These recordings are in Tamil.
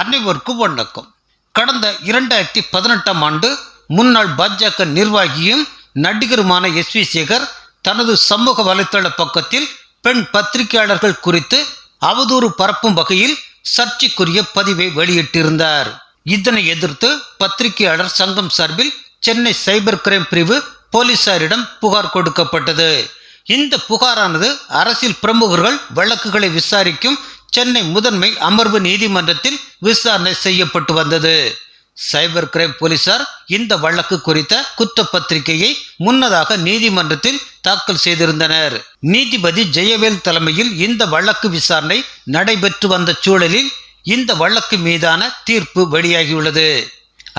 அனைவருக்கும் வணக்கம் கடந்த இரண்டாயிரத்தி பதினெட்டாம் ஆண்டு முன்னாள் பாஜக நிர்வாகியும் நடிகருமான எஸ் வி சேகர் தனது சமூக வலைத்தள பக்கத்தில் பெண் பத்திரிகையாளர்கள் குறித்து அவதூறு பரப்பும் வகையில் சர்ச்சைக்குரிய பதிவை வெளியிட்டிருந்தார். இதனை எதிர்த்து பத்திரிகையாளர் சங்கம் சார்பில் சென்னை சைபர் கிரைம் பிரிவு போலீசாரிடம் புகார் கொடுக்கப்பட்டது. இந்த புகாரானது அரசியல் பிரமுகர்கள் வழக்குகளை விசாரிக்கும் சென்னை முதன்மை அமர்வு நீதிமன்றத்தில் விசாரணை செய்யப்பட்டு வந்தது. சைபர் கிரைம் போலீசார் இந்த வழக்கு குறித்த குற்றப்பத்திரிகையை முன்னதாக நீதிமன்றத்தில் தாக்கல் செய்திருந்தனர். நீதிபதி ஜெயவேல் தலைமையில் இந்த வழக்கு விசாரணை நடைபெற்று வந்த சூழலில் இந்த வழக்கு மீதான தீர்ப்பு வெளியாகியுள்ளது.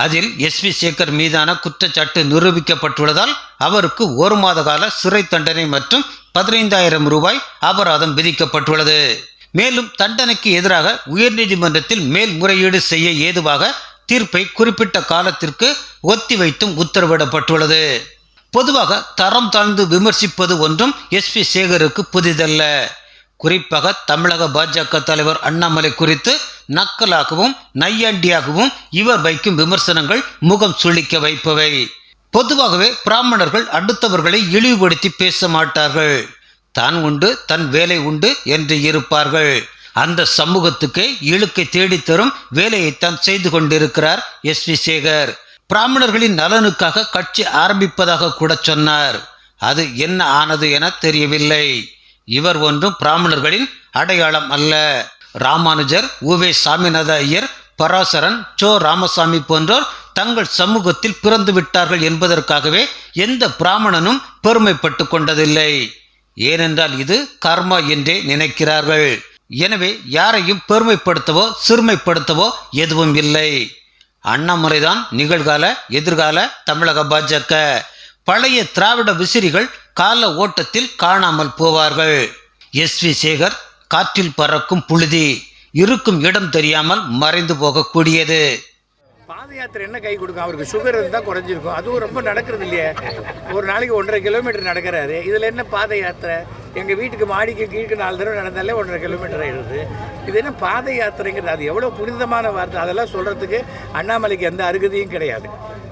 அதில் எஸ் வி சேகர் மீதான குற்றச்சாட்டு நிரூபிக்கப்பட்டுள்ளதால் அவருக்கு ஒரு மாத கால சிறை தண்டனை மற்றும் பதினைந்தாயிரம் ரூபாய் அபராதம் விதிக்கப்பட்டுள்ளது. மேலும் தண்டனைக்கு எதிராக உயர்நீதிமன்றத்தில் மேல்முறையீடு செய்ய ஏதுவாக தீர்ப்பை குறிப்பிட்ட காலத்திற்கு ஒத்திவைத்தும் உத்தரவிடப்பட்டுள்ளது. பொதுவாக தரம் தாழ்ந்து விமர்சிப்பது ஒன்றும் எஸ். பி. சேகருக்கு புதிதல்ல. குறிப்பாக தமிழக பாஜக தலைவர் அண்ணாமலை குறித்து நக்கலாகவும் நையாண்டியாகவும் இவர் வைக்கும் விமர்சனங்கள் முகம் சுழிக்க வைப்பவை. பொதுவாகவே பிராமணர்கள் அடுத்தவர்களை இழிவுபடுத்தி பேச மாட்டார்கள். தான் உண்டு தன் வேலை உண்டு என்று இருப்பார்கள். அந்த சமூகத்துக்கு இழுக்கை தேடித்தரும் வேலையைத்தான் செய்து கொண்டிருக்கிறார் எஸ் வி சேகர். பிராமணர்களின் நலனுக்காக கட்சி ஆரம்பிப்பதாக கூட சொன்னார். அது என்ன ஆனது என தெரியவில்லை. இவர் ஒன்றும் பிராமணர்களின் அடையாளம் அல்ல. ராமானுஜர் உவே சாமிநாத ஐயர் பராசரன் சோ ராமசாமி போன்றோர் தங்கள் சமூகத்தில் பிறந்து விட்டார்கள் என்பதற்காகவே எந்த பிராமணனும் பெருமைப்பட்டு கொண்டதில்லை. ஏனென்றால் இது கர்மா என்றே நினைக்கிறார்கள். எனவே யாரையும் பெருமைப்படுத்தவோ சிறுமைப்படுத்தவோ எதுவும் இல்லை. அண்ணாமலைதான் நிகழ்கால எதிர்கால தமிழக பாஜக. பழைய திராவிட விசிறிகள் கால ஓட்டத்தில் காணாமல் போவார்கள். எஸ் வி சேகர் காற்றில் பறக்கும் புழுதி இருக்கும் இடம் தெரியாமல் மறைந்து போகக்கூடியது. பாத யாத்திரை என்ன கை கொடுக்கும்? அவருக்கு சுகர் இருந்தால் குறைஞ்சிருக்கும். அதுவும் ரொம்ப நடக்கிறது இல்லையே. ஒரு நாளைக்கு ஒன்றரை கிலோமீட்டர் நடக்கிறாரு. இதில் என்ன பாத யாத்திரை எங்கள் வீட்டுக்கு மாடிக்கு கீழ்க்கு நாலு தடவை நடந்தாலே ஒன்றரை கிலோமீட்டர் ஆயிடுது. இது என்ன பாத யாத்திரைங்கிறது அது எவ்வளோ புனிதமான வார்த்தை. அதெல்லாம் சொல்கிறதுக்கு அண்ணாமலைக்கு எந்த அருகதையும் கிடையாது.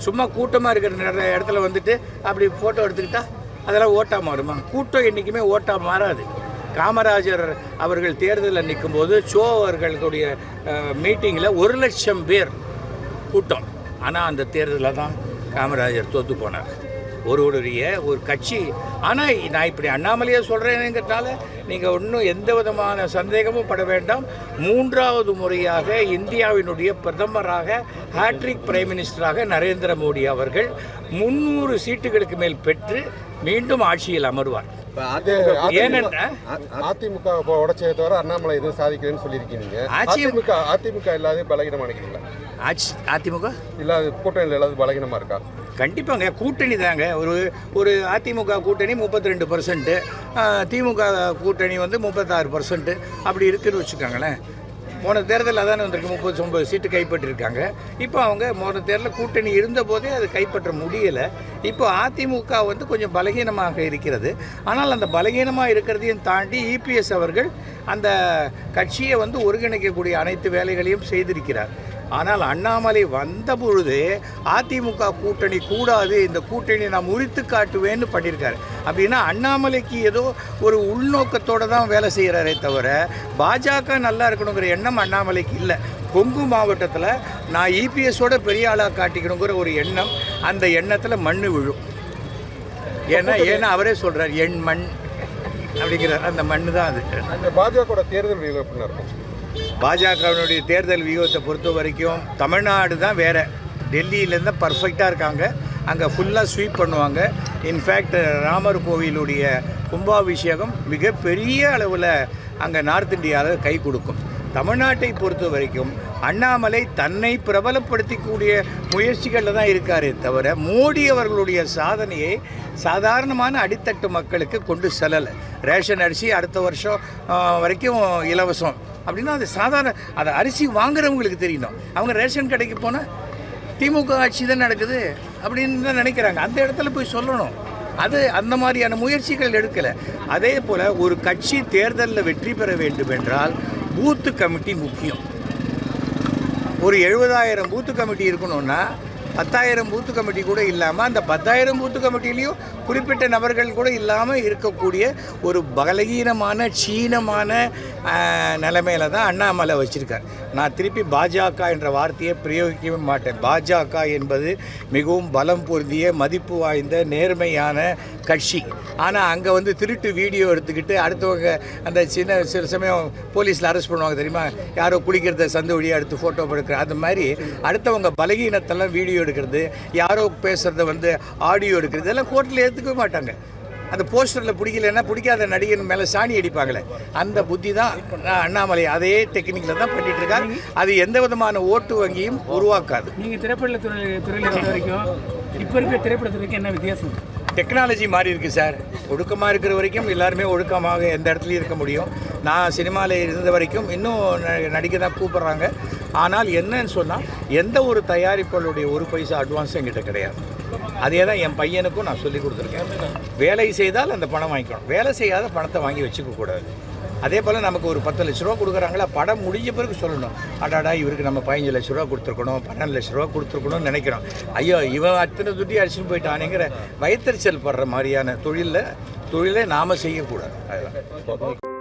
சும்மா கூட்டமாக இருக்கிற இடத்துல வந்துட்டு அப்படி ஃபோட்டோ எடுத்துக்கிட்டா அதெல்லாம் ஓட்டாக மாறுமா? கூட்டம் என்றைக்குமே ஓட்டாக மாறாது. காமராஜர் அவர்கள் தேர்தலில் நிற்கும்போது சோ அவர்களுடைய மீட்டிங்கில் ஒரு லட்சம் பேர் கூட்டம். ஆனால் அந்த தேர்தலில் தான் காமராஜர் தோற்று போனார். ஒருவருடைய ஒரு கட்சி. ஆனால் நான் இப்படி அண்ணாமலையே சொல்கிறேனுங்கிறதுனால நீங்கள் ஒன்றும் எந்த விதமான சந்தேகமும் பட வேண்டாம். மூன்றாவது முறையாக இந்தியாவினுடைய பிரதமராக ஹேட்ரிக் பிரைம் மினிஸ்டராக நரேந்திர மோடி அவர்கள் முந்நூறு சீட்டுகளுக்கு மேல் பெற்று மீண்டும் ஆட்சியில் அமர்வார். அதிமுக உடச்சதை தவிர அண்ணாமலை எதுவும் சாதிக்கலன்னு சொல்லியிருக்கீங்க. அதிமுக அதிமுக இல்லாத பலகீனமா நினைக்கிறீங்களா? அதிமுக? இல்லாத கூட்டணியில் இல்லாத பலகீனமா இருக்கா? கண்டிப்பாங்க கூட்டணி தாங்க. ஒரு ஒரு அதிமுக கூட்டணி முப்பத்தி ரெண்டு பர்சன்ட்டு திமுக கூட்டணி வந்து முப்பத்தாறு பர்சன்ட்டு அப்படி இருக்குன்னு வச்சுக்கோங்களேன். போன தேர்தலில் தானே வந்திருக்கு முப்பது ஒன்பது சீட்டு கைப்பற்றிருக்காங்க. இப்போ அவங்க போன தேர்தலில் கூட்டணி இருந்தபோதே அது கைப்பற்ற முடியலை. இப்போ அதிமுக வந்து கொஞ்சம் பலகீனமாக இருக்கிறது. ஆனால் அந்த பலகீனமாக இருக்கிறதையும் தாண்டி இபிஎஸ் அவர்கள் அந்த கட்சியை வந்து ஒருங்கிணைக்கக்கூடிய அனைத்து வேலைகளையும் செய்திருக்கிறார். ஆனால் அண்ணாமலை வந்த பொழுது அதிமுக கூட்டணி கூடாது இந்த கூட்டணி நான் முறித்து காட்டுவேன்னு பண்ணியிருக்காரு. அப்படின்னா அண்ணாமலைக்கு ஏதோ ஒரு உள்நோக்கத்தோடு தான் வேலை செய்கிறாரே தவிர பாஜக நல்லா இருக்கணுங்கிற எண்ணம் அண்ணாமலைக்கு இல்லை. கொங்கு மாவட்டத்தில் நான் இபிஎஸோட பெரிய ஆளாக காட்டிக்கணுங்கிற ஒரு எண்ணம் அந்த எண்ணத்தில் மண்ணு விழும். ஏன்னா ஏன்னா அவரே சொல்கிறார் எண் மண் அப்படிங்கிறார் அந்த மண்ணு தான் அது. அந்த பாஜக தேர்தல் இருக்கும்? பாஜகவினுடைய தேர்தல் வியூகத்தை பொறுத்த வரைக்கும் தமிழ்நாடு தான் வேறு. டெல்லியிலேருந்து பர்ஃபெக்டாக இருக்காங்க. அங்கே ஃபுல்லாக ஸ்வீப் பண்ணுவாங்க. இன்ஃபேக்ட் ராமர் கோவிலுடைய கும்பாபிஷேகம் மிகப்பெரிய அளவில் அங்கே நார்த் இந்தியாவில் கை கொடுக்கும். தமிழ்நாட்டை பொறுத்த வரைக்கும் அண்ணாமலை தன்னை பிரபலப்படுத்திக்கூடிய முயற்சிகளில் தான் இருக்காரே தவிர மோடி அவர்களுடைய சாதனையை சாதாரணமான அடித்தட்டு மக்களுக்கு கொண்டு செல்லலை. ரேஷன் அரிசி அடுத்த வருஷம் வரைக்கும் இலவசம். அப்படின்னா அது சாதாரண அதை அரிசி வாங்குறவங்களுக்கு தெரியணும். அவங்க ரேஷன் கடைக்கு போனால் திமுக ஆட்சி தான் நடக்குது அப்படின்னு தான் நினைக்கிறாங்க. அந்த இடத்துல போய் சொல்லணும். அது அந்த மாதிரியான முயற்சிகள் எடுக்கலை. அதே போல் ஒரு கட்சி தேர்தலில் வெற்றி பெற வேண்டும் என்றால் பூத்து கமிட்டி முக்கியம். ஒரு எழுபதாயிரம் பூத்து கமிட்டி இருக்கணும்னா பத்தாயிரம் பூத்து கமிட்டி கூட இல்லாமல் அந்த பத்தாயிரம் பூத்து கமிட்டிலையும் குறிப்பிட்ட நபர்கள் கூட இல்லாமல் இருக்கக்கூடிய ஒரு பலகீனமான சீனமான நிலைமையில தான் அண்ணாமலை வச்சுருக்கார். நான் திருப்பி பாஜக என்ற வார்த்தையை பிரயோகிக்கவே மாட்டேன். பாஜக என்பது மிகவும் பலம் பொருந்திய மதிப்பு வாய்ந்த நேர்மையான கட்சி. ஆனால் அங்கே வந்து திருட்டு வீடியோ எடுத்துக்கிட்டு அடுத்தவங்க அந்த சின்ன சில சமயம் போலீஸில் அரெஸ்ட் பண்ணுவாங்க தெரியுமா? யாரோ குளிக்கிறத சந்து வழியாக எடுத்து ஃபோட்டோ எடுக்கிற அந்த மாதிரி அடுத்தவங்க பலகீனத்தெல்லாம் வீடியோ எடுக்கிறது யாரோ பேசுகிறத வந்து ஆடியோ எடுக்கிறது இதெல்லாம் கோர்ட்டில் ஏற்றுக்கவே மாட்டாங்க. அந்த போஸ்டரில் பிடிக்கலன்னா பிடிக்காத நடிகன் மேலே சாணி அடிப்பாங்களே. அந்த புத்தி தான் அண்ணாமலை அதே டெக்னிக்கில் தான் பண்ணிட்டு இருக்கார் அது எந்த விதமான ஓட்டு வங்கியும் உருவாக்காது. நீங்கள் திரைப்பட துறை துறையில் வரைக்கும் இப்போ இருக்கிற திரைப்படத்துறைக்கு என்ன வித்தியாசம்? டெக்னாலஜி மாறி இருக்கு சார் ஒழுக்கமாக இருக்கிற வரைக்கும் எல்லாருமே ஒழுக்கமாக எந்த இடத்துலையும் இருக்க முடியும். நான் சினிமாவில் இருந்த வரைக்கும் இன்னும் நடிக்க தான் கூப்பிட்றாங்க. ஆனால் என்னன்னு சொன்னால் எந்த ஒரு தயாரிப்பாளருடைய ஒரு பைசா அட்வான்ஸும் என்கிட்ட கிடையாது. அதே தான் என் பையனுக்கும் நான் சொல்லி கொடுத்துருக்கேன். வேலை செய்தால் அந்த பணம் வாங்கிக்கணும். வேலை செய்யாத பணத்தை வாங்கி வச்சுக்கக்கூடாது அதே போல் நமக்கு ஒரு பத்து லட்ச ரூபா கொடுக்குறாங்களா? படம் முடிஞ்ச பிறகு சொல்லணும். அடாடா இவருக்கு நம்ம பதினஞ்சு லட்ச ரூபா கொடுத்துருக்கணும் பன்னெண்டு லட்ச ரூபா கொடுத்துருக்கணும்னு நினைக்கிறோம். ஐயோ இவன் அத்தனை துட்டி அடிச்சுன்னு போயிட்டானுங்கிற வயிற்றுச்சல் படுற மாதிரியான தொழிலில் தொழிலை நாம் செய்யக்கூடாது. அதுதான்.